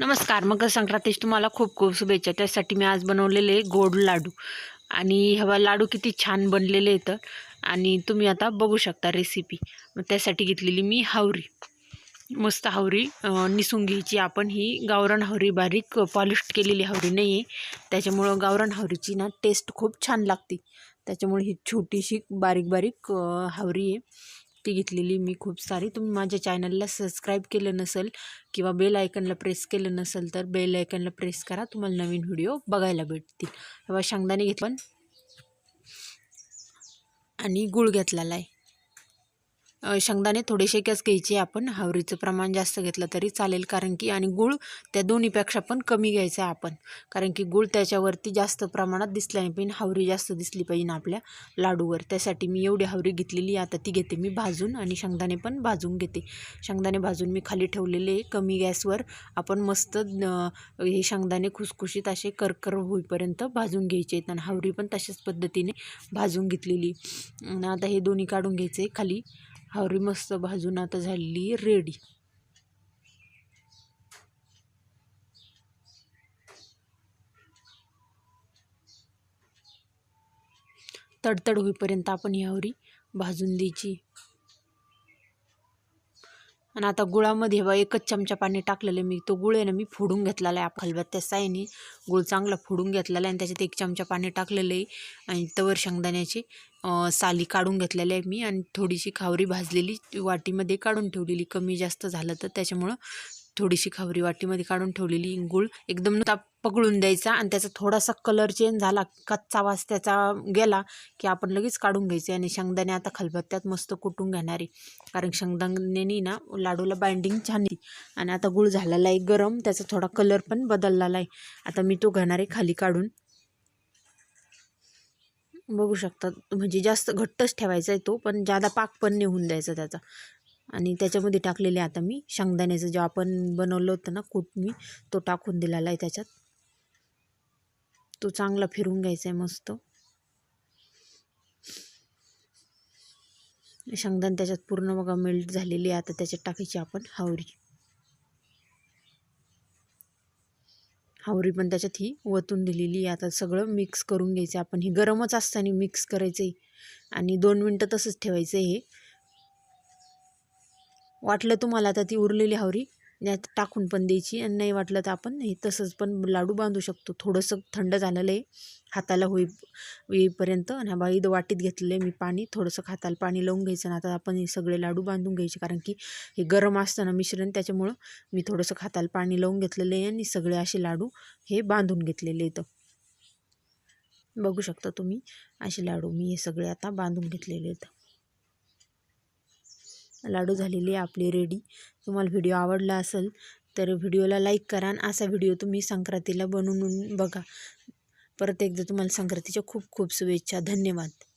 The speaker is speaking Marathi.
नमस्कार. मकर संक्रांतीची तुम्हाला खूप खूप शुभेच्छा. त्यासाठी मी आज बनवलेले गोड लाडू. आणि हवा लाडू किती छान बनलेले तर आणि तुम्ही आता बघू शकता रेसिपी मग त्यासाठी घेतलेली मी हावरी. मस्त हावरी निसून घ्यायची. आपण ही गावरान हावरी बारीक पॉलिश केलेली हावरी नाही आहे त्याच्यामुळं गावरान हावरीची ना टेस्ट खूप छान लागते. त्याच्यामुळे ही छोटीशी बारीक बारीक हावरी आहे. ती घेतलेली मी खूप सारी. तुम्ही माझ्या चॅनलला सबस्क्राईब केलं नसेल किंवा बेल आयकनला प्रेस केलं नसेल तर बेल आयकनला प्रेस करा. तुम्हाला नवीन व्हिडिओ बघायला भेटतील. तेव्हा शेंगदाणे घेतले. पण आणि गुळ घेतलेला आहे. शेंगदाणे थोडेसेच घ्यायचे आपण. हावरीचं प्रमाण जास्त घेतलं तरी चालेल. कारण की आणि गुळ त्या दोन्हीपेक्षा पण कमी घ्यायचं आहे आपण. कारण की गुळ त्याच्यावरती जास्त प्रमाणात दिसला नाही पाहिजे. हावरी जास्त दिसली पाहिजे ना आपल्या लाडूवर. त्यासाठी मी एवढी हावरी घेतलेली आता ती घेते मी भाजून आणि शेंगदाणे पण भाजून घेते. शेंगदाणे भाजून मी खाली ठेवलेले कमी गॅसवर आपण मस्त हे शेंगदाणे खुसखुशीत असे करकर होईपर्यंत भाजून घ्यायचे आहेत. आणि हावरी पण तशाच पद्धतीने भाजून घेतलेली आता हे दोन्ही काढून घ्यायचे खाली. हावरी मस्त भाजून आता झालेली रेडी. तडतड होईपर्यंत आपण ही हावरी भाजून द्यायची. आणि आता गुळामध्ये बा एकच चमचा पाणी टाकलेलं आहे मी. तो गुळ आहे ना मी फोडून घेतलेला आहे. खलबत त्या साईने गुळ चांगला फोडून घेतलेला आहे आणि त्याच्यात एक चमचा पाणी टाकलेलं आहे. आणि तवर शेंगदाण्याची साली काढून घेतलेली आहे मी. आणि थोडीशी खावरी भाजलेली वाटीमध्ये काढून ठेवलेली. कमी जास्त झालं तर त्याच्यामुळं थोडीशी खावरी वाटीमध्ये काढून ठेवलेली गुळ. एकदम ताप पगळून द्यायचा आणि त्याचा थोडासा कलर चेंज झाला कच्चा वास त्याचा गेला की आपण लगेच काढून घ्यायचे आणि शेंगदाणे आता खलबत्त्यात मस्त कुटून घेणार. आहे कारण शेंगदाण्यानी ना लाडूला बाइंडिंग छान आणि आता गुळ झालेला आहे गरम त्याचा थोडा कलर पण बदललेला आहे. आता मी तो घेणार आहे खाली काढून. बघू शकता म्हणजे जास्त घट्टच ठेवायचा आहे तो पण जादा पाक पण नाही होऊन द्यायचा त्याचा. आणि त्याच्यामध्ये टाकलेले आता मी शेंगदाण्याचं जे आपण बनवलं होतं ना कूट मी तो टाकून दिलेला आहे त्याच्यात. तो चांगला फिरून घ्यायचा आहे मस्त. शेंगदाण त्याच्यात पूर्ण बघा मेल्ट झालेली आहे. आता त्याच्यात टाकायची आपण हावरी. हावरी पण त्याच्यात ही वतून दिलेली आहे. आता सगळं मिक्स करून घ्यायचं आपण. ही गरमच असताना मिक्स करायचं आहे आणि दोन मिनटं तसंच ठेवायचं आहे हे. वाटलं तुम्हाला आता ती उरलेली हावरी? यात टाकून पण द्यायची आणि नाही वाटलं तर आपण हे तसंच पण लाडू बांधू शकतो. थोडंसं थंड झालेलं आहे. हाताला होई येईपर्यंत आणि हा बाई वाटीत घेतलेलं आहे मी पाणी. थोडंसं हाताला पाणी लावून घ्यायचं आणि आता आपण हे सगळे लाडू बांधून घ्यायचे. कारण की हे गरम असतं ना मिश्रण त्याच्यामुळं मी थोडंसं हाताला पाणी लावून घेतलेलं आहे आणि सगळे असे लाडू हे बांधून घेतलेले आहेत. बघू शकता तुम्ही असे लाडू मी हे सगळे आता बांधून घेतलेले आहेत. लाडू झालेले आपले रेडी तुम्हाला व्हिडिओ आवडला असेल तर व्हिडिओला लाईक करा आणि असा व्हिडिओ तुम्ही संक्रांतीला बनवून बघा. परत एकदा तुम्हाला संक्रांतीच्या खूप खूप शुभेच्छा. धन्यवाद.